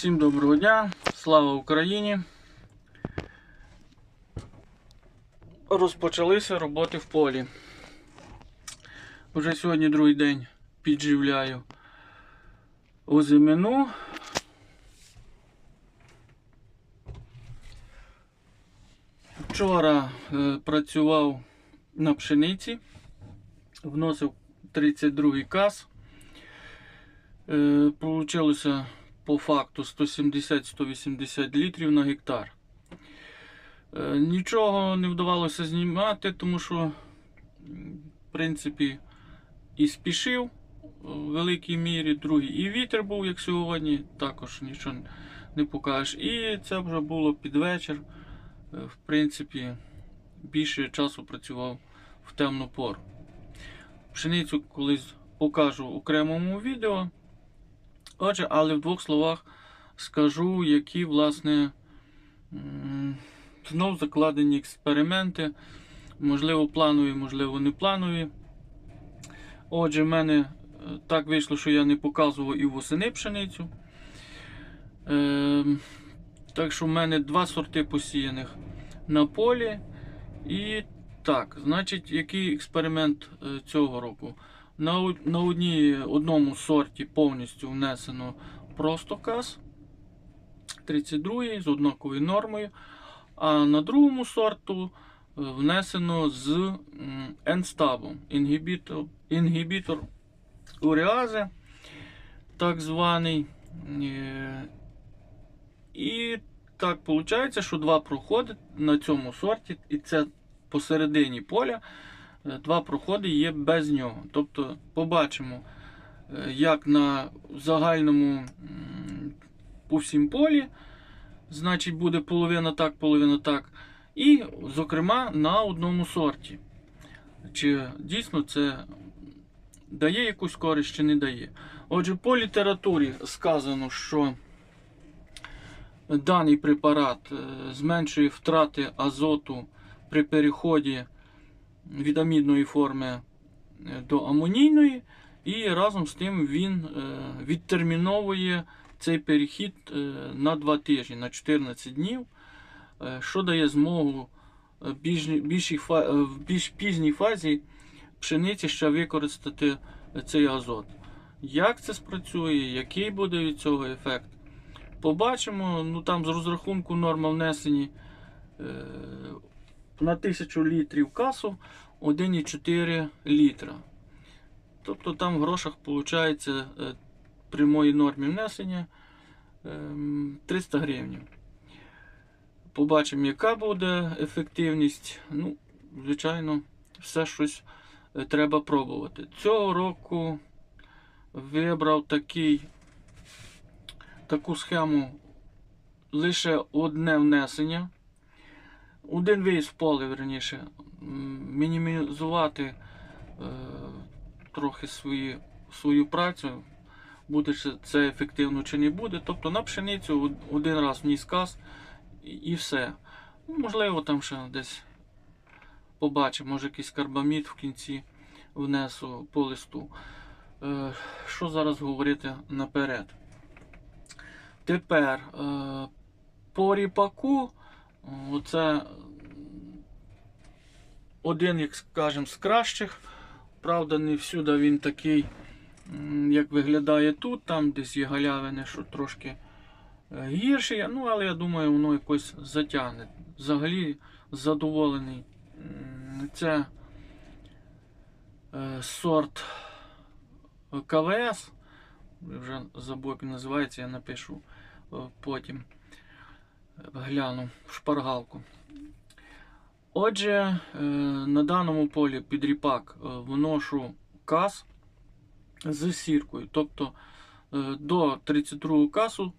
Всім доброго дня, слава Україні. Розпочалися роботи в полі. Вже сьогодні другий день підживляю озимину. Вчора е, працював на пшениці, вносив 32 кас. Е, Получилося по факту 170-180 літрів на гектар. Е, Нічого не вдавалося знімати, тому що, в принципі, і спішив в великій мірі, другий і вітер був, як сьогодні, також нічого не покажеш. І це вже було під вечір. Е, В принципі, більше часу працював в темну пору. Пшеницю колись покажу в окремому відео. Отже, але в двох словах скажу, які, власне, знов закладені експерименти, можливо, планові, можливо, не планові. Отже, в мене е, так вийшло, що я не показував і восени пшеницю. Ем, так що в мене два сорти посіяних на полі. І так, значить, який експеримент е, цього року? На, на одній, одному сорті повністю внесено просто кас 32 з однаковою нормою, а на другому сорту е, внесено з енстабом, інгібітор, інгібітор уреази, так званий. Е, І так виходить, що два проходи на цьому сорті, і це посередині поля. Е, Два проходи є без нього. Тобто побачимо, е, як на загальному по всім полі, значить буде половина так, половина так. І, зокрема, на одному сорті. Чи дійсно це дає якусь користь чи не дає. Отже, по літературі сказано, що даний препарат е, зменшує втрати азоту при переході від амідної форми е, до амонійної, і разом з тим він е, відтерміновує цей перехід е, на 2 тижні, на 14 днів, що дає змогу в більш пізній фазі пшениці ще використати цей азот. Як це спрацює, який буде від цього ефект? Побачимо, ну там з розрахунку норма внесені на 1000 літрів касу 1,4 літра. Тобто там в грошах виходить е, при моїй нормі внесення ем, 300 гривень. Побачимо, яка буде ефективність. Ну, звичайно, все щось е, треба пробувати. Цього року вибрав такий, таку схему лише одне внесення. Один виїзд в поле, верніше, мінімізувати е, трохи свої, свою працю, буде це ефективно чи не буде. Тобто на пшеницю один раз вніс каз і, і все. Ну, Можливо, там ще десь побачимо, може якийсь карбамід в кінці внесу по листу. Е, що зараз говорити наперед? Тепер е, по ріпаку, оце один, як скажемо, з кращих. Правда, не всюди він такий, як виглядає тут, там десь є галявини, що трошки е, гірші. Ну, але я думаю, воно якось затягне. Взагалі задоволений. Це е, сорт КВС. Вже забув, як називається, я напишу е, потім. Гляну в шпаргалку. Отже, е, на даному полі під ріпак е, вношу кас з сіркою. Тобто е, до 32 касу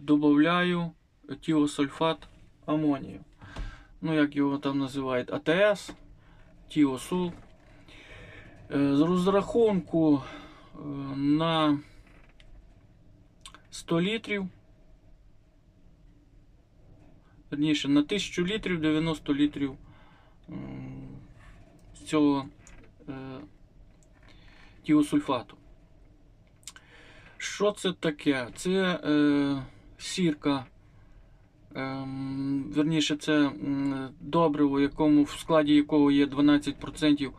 додаю тіосульфат амонію. Ну, як його там називають, АТС, тіосул. З розрахунку на 100 літрів. Верніше, на 1000 літрів 90 літрів з цього е, тіосульфату. Що це таке? Це е, сірка. Ем, верніше, це добриво, якому, в складі якого є 12%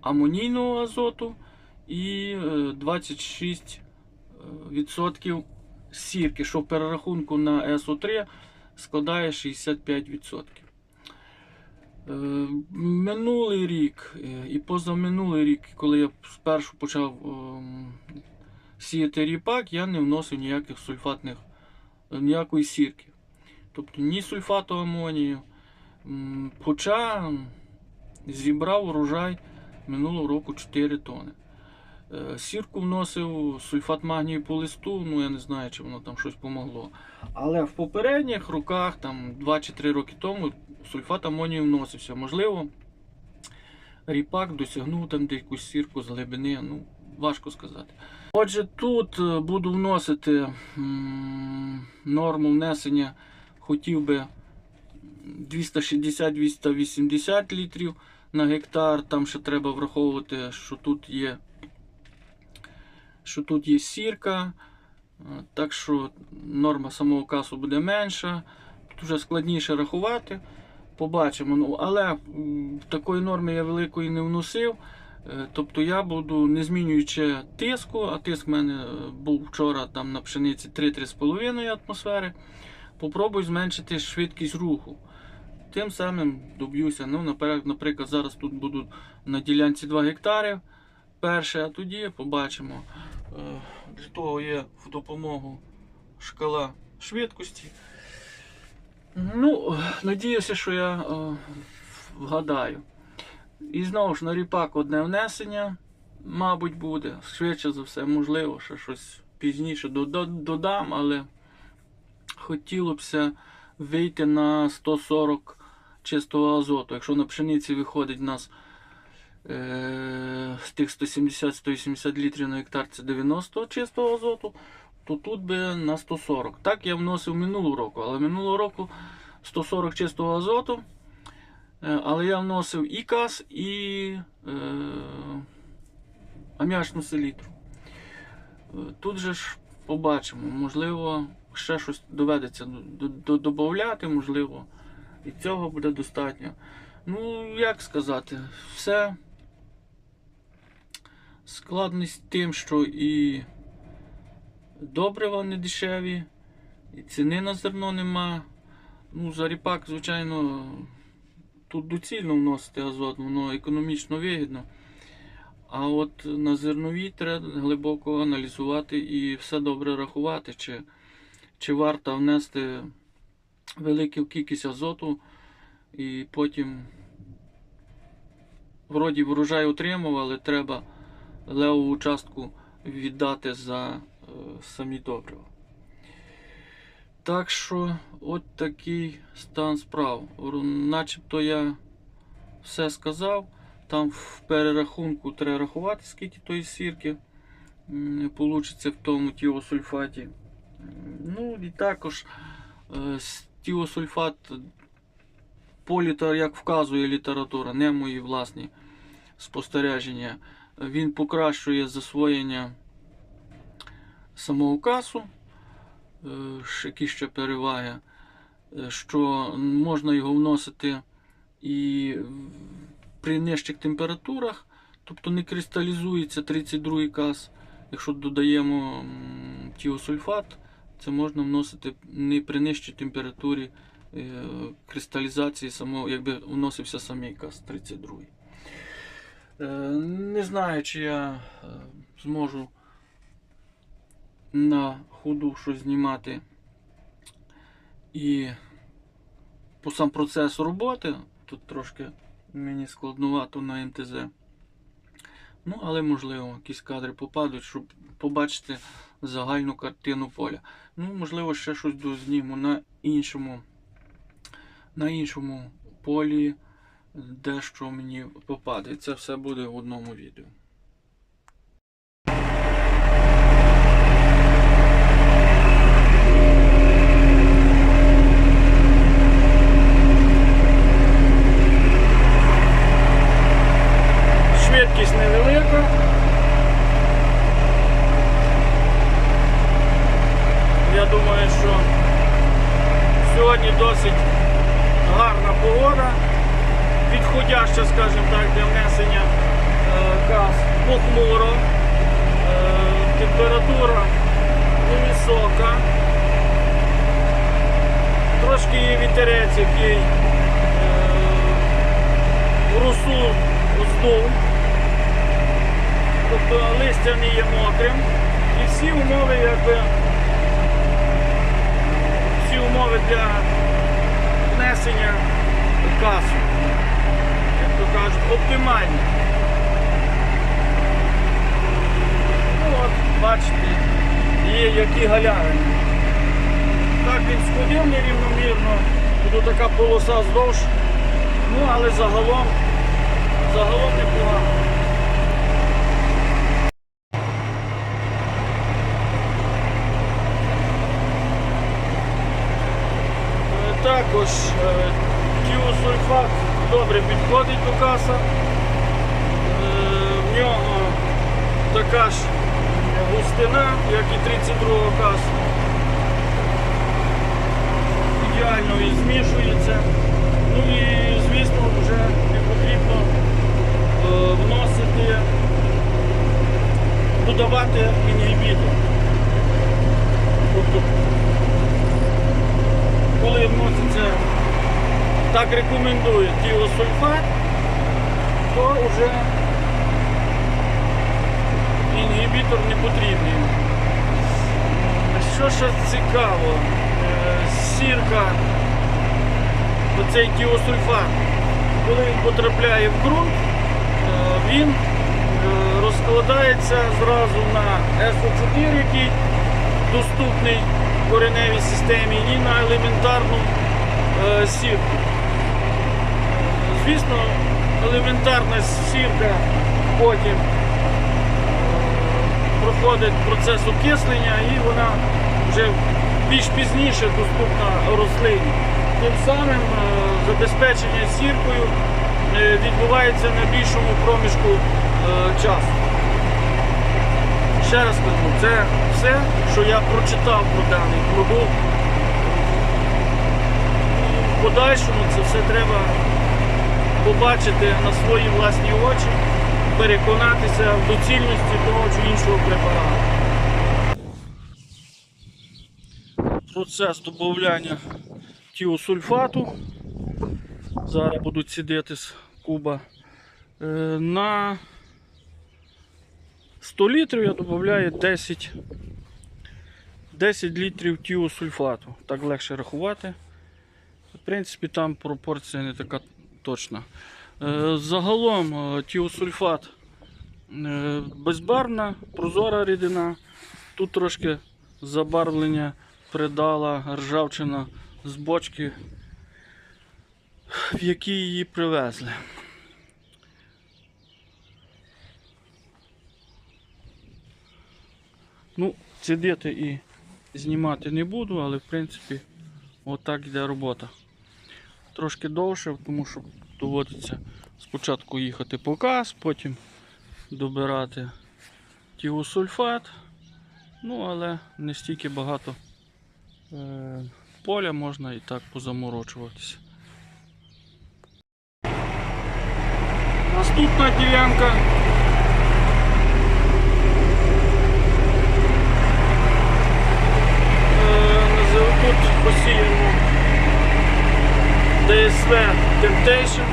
амонійного азоту і е, 26% сірки, що в перерахунку на СО3 складає 65%. Е, Минулий рік е, і позаминулий рік, коли я спершу почав ем, сіяти ріпак, я не вносив ніяких сульфатних, ніякої сірки. Тобто ні сульфату амонію. Хоча зібрав урожай минулого року 4 тони. Е, Сірку вносив сульфат магнію по листу, ну я не знаю, чи воно там щось помогло. Але в попередніх роках, там 2 чи 3 роки тому, сульфат амонію вносився. Можливо, ріпак досягнув там якусь сірку з глибини, ну, важко сказати. Отже, тут е, буду вносити норму внесення, хотів би 260-280 літрів на гектар. Там ще треба враховувати, що тут є, що тут є сірка. Е, Так що норма самого касу буде менша. Тут складніше рахувати. Побачимо. Ну, але такої норми я великої не вносив. Е, Тобто я буду, не змінюючи тиску, а тиск в мене е, був вчора там на пшениці 3-3,5 атмосфери. Попробую зменшити швидкість руху. Тим самим доб'юся. Ну, наприклад, зараз тут буду на ділянці 2 гектари. Перше, а тоді побачимо. Е, Для того є в допомогу шкала швидкості. Ну, надіюся, що я е, вгадаю. І знову ж на ріпак одне внесення, мабуть, буде. Швидше за все, можливо, ще щось пізніше додам, але хотілося вийти на 140 чистого азоту. Якщо на пшениці виходить у нас з тих 170-180 літрів на гектар це 90 чистого азоту, то тут би на 140. Так я вносив минулого року, але минулого року 140 чистого азоту. Е, Але я вносив і кас, і е, аміачну селітру. Е, Тут же ж побачимо, можливо, ще щось доведеться додати, можливо, і цього буде достатньо. Ну, як сказати, все складність тим, що і добрива не дешеві, і ціни на зерно нема. Ну, за ріпак, звичайно, тут доцільно вносити азот, воно економічно вигідно. А от на зернові треба глибоко аналізувати і все добре рахувати, чи, чи варто внести велику кількість азоту і потім вроді врожай отримав, але треба левову частку віддати за е, самі добрива. Так що, от такий стан справ. Начебто я все сказав. Там в перерахунку треба рахувати, скільки тої сірки вийде в тому тіосульфаті. Ну і також е, тіосульфат по літер, як вказує література, не мої власні спостереження, він покращує засвоєння самого касу. Е, які ще переваги, е, що можна його вносити і при нижчих температурах, тобто не кристалізується 32 кас. Якщо додаємо тіосульфат, це можна вносити не при нижчій температурі е, кристалізації самого, якби вносився самий кас 32. Е, Не знаю, чи я е, зможу на ходу щось знімати і по сам процес роботи. Тут трошки мені складнувато на МТЗ. Ну, але можливо, якісь кадри попадуть, щоб побачити загальну картину поля. Ну, можливо, ще щось дозніму на іншому, на іншому полі, де що мені попаде. Це все буде в одному відео. Швидкість невелика. що сьогодні досить гарна погода, підходяща, скажімо так, для внесення е, газ похмуро, е, температура невисока, трошки є вітерець, який е, росу здув, тобто листя не є мокрим. І всі умови, якби, всі умови для внесення касу, то кажуть, оптимальні. Ну от, бачите, є які галявини. Так він сходив нерівномірно, тут така полоса здовж, ну але загалом, загалом непогано. Е, Також е, тіосульфат добре підходить до каса. Е, В нього така ж густина, як і 32-го касу. Ідеально і змішується. Ну і звісно вже не потрібно е, вносити, додавати інгібітор. Тобто коли вноситься, так рекомендують тіосульфат, то вже інгібітор не потрібний. Що ще цікаво, е, сірка, оцей тіосульфат, коли він потрапляє в ґрунт, е, він е, розкладається зразу на СО4, який доступний в кореневій системі, і на елементарну сірку. Звісно, елементарна сірка потім е, проходить процес окислення і вона вже більш пізніше доступна рослині. Тим самим е, забезпечення сіркою е, відбувається на більшому проміжку часу. Ще раз кажу, це все, що я прочитав про даний продукт. В подальшому це все треба побачити на свої власні очі, переконатися в доцільності того чи іншого препарату. Процес додавання тіосульфату. Зараз будуть сидіти з куба. Е, На 100 літрів я додаю 10, 10 літрів тіосульфату. Так легше рахувати. В принципі, там пропорція не така точна. Е, Загалом е, тіосульфат е, безбарвна, прозора рідина. Тут трошки забарвлення придала ржавчина з бочки, в якій її привезли. Ну, сидіти і знімати не буду, але в принципі отак йде робота. Трошки довше, тому що доводиться спочатку їхати по каз, потім добирати тіосульфат. Ну, але не стільки багато е, поля можна і так позаморочуватися. Наступна ділянка. Е, назив- Тут посіяно DSV Temptation.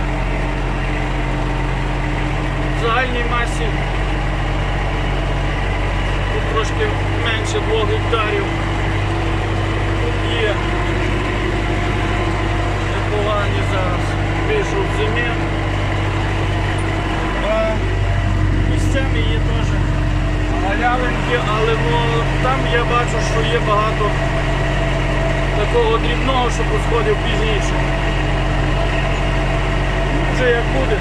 В загальній масі трошки менше 2 гектарів. Тут є непогані зараз вийшов зимі. А місцями є теж галявинки, але ну, там я бачу, що є багато такого дрібного, що посходив пізніше. Вже як буде.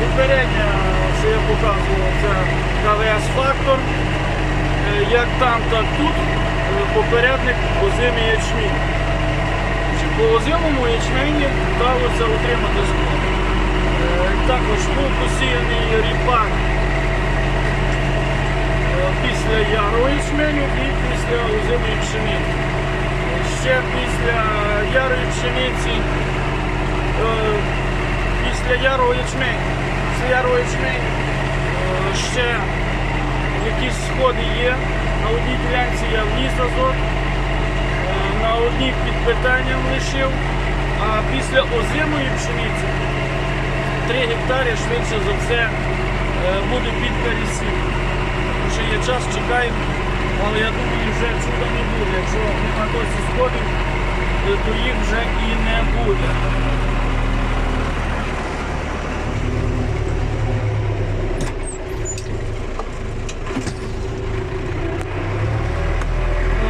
Попередня, що я показував, це КВС Фактор. Е, Як там, так тут. Е, Попередник озимий ячмінь. Чи По озимому ячмені вдалося отримати склад. Також був посіяний ріпак після ярого ячменю і після озимої пшениці. Ще після ярої пшениці, е, після ярого ячменю, після ярого ячменю е, ще якісь сходи є. На одній ділянці я вніс азот, е, на одній під питанням лишив, а після озимої пшениці 3 гектари швидше за все буде під пересів. Ще є час, чекаємо, але я думаю, вже чудо не буде. Якщо на досі сходів, е, то їх вже і не буде.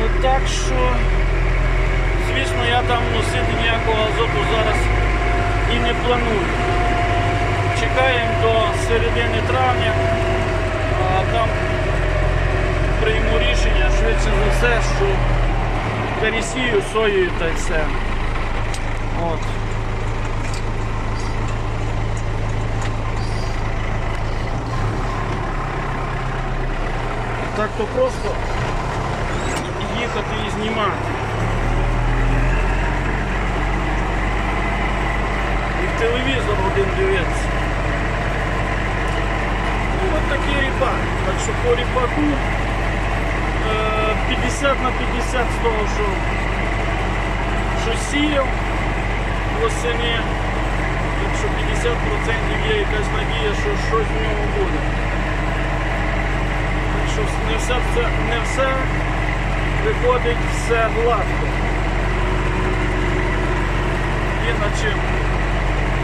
Е, Так що, звісно, я там носити ніякого азоту зараз і не планую. Чекаємо до середини травня, а там прийму рішення швидше за все, що пересію соєю та все. От. Так то просто їхати і знімати. І в телевізор один дивитися. Ну, от такий ріпак. Так що по ріпаку е, 50 на 50 з того, що, що сіяв восени. Якщо 50% є якась надія, що щось в ньому буде. Так що не все, все, не все виходить все гладко. Є над чим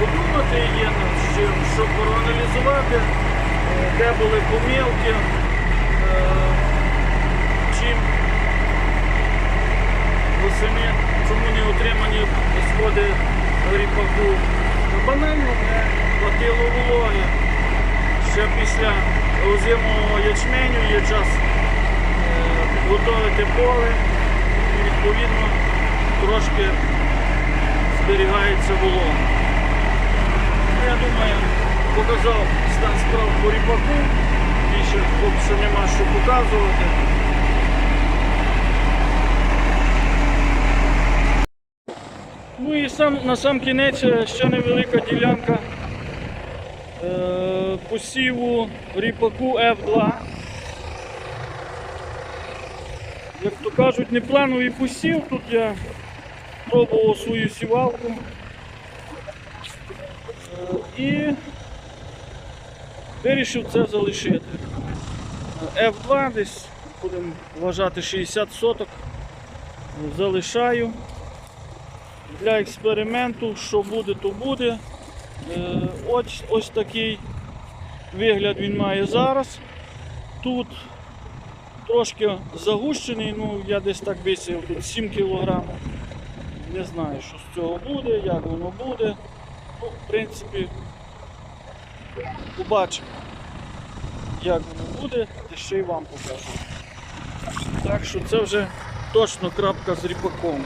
подумати, є над чим, щоб проаналізувати, е, де були помилки, е, чим восени, чому не отримані сходи ріпаку. Ну, Банально не хватило вологи. Ще після озимого ячменю є час е, підготовити поле і відповідно трошки зберігається волога. Ну, Я думаю, показав стан справ по ріпаку, більше що нема що показувати. Ну і сам, на сам кінець е, ще невелика ділянка е, посіву ріпаку F2. Як то кажуть, неплановий посів, тут я пробував свою сівалку. Е, І вирішив це залишити. F2 десь будемо вважати 60 соток. Залишаю для експерименту, що буде, то буде. Е, Ось, ось такий вигляд він має зараз. Тут трошки загущений, ну я десь так висів, тут 7 кг. Не знаю, що з цього буде, як воно буде. Ну, в принципі, побачимо, як воно буде, та ще й вам покажу. Так що це вже точно крапка з ріпаком.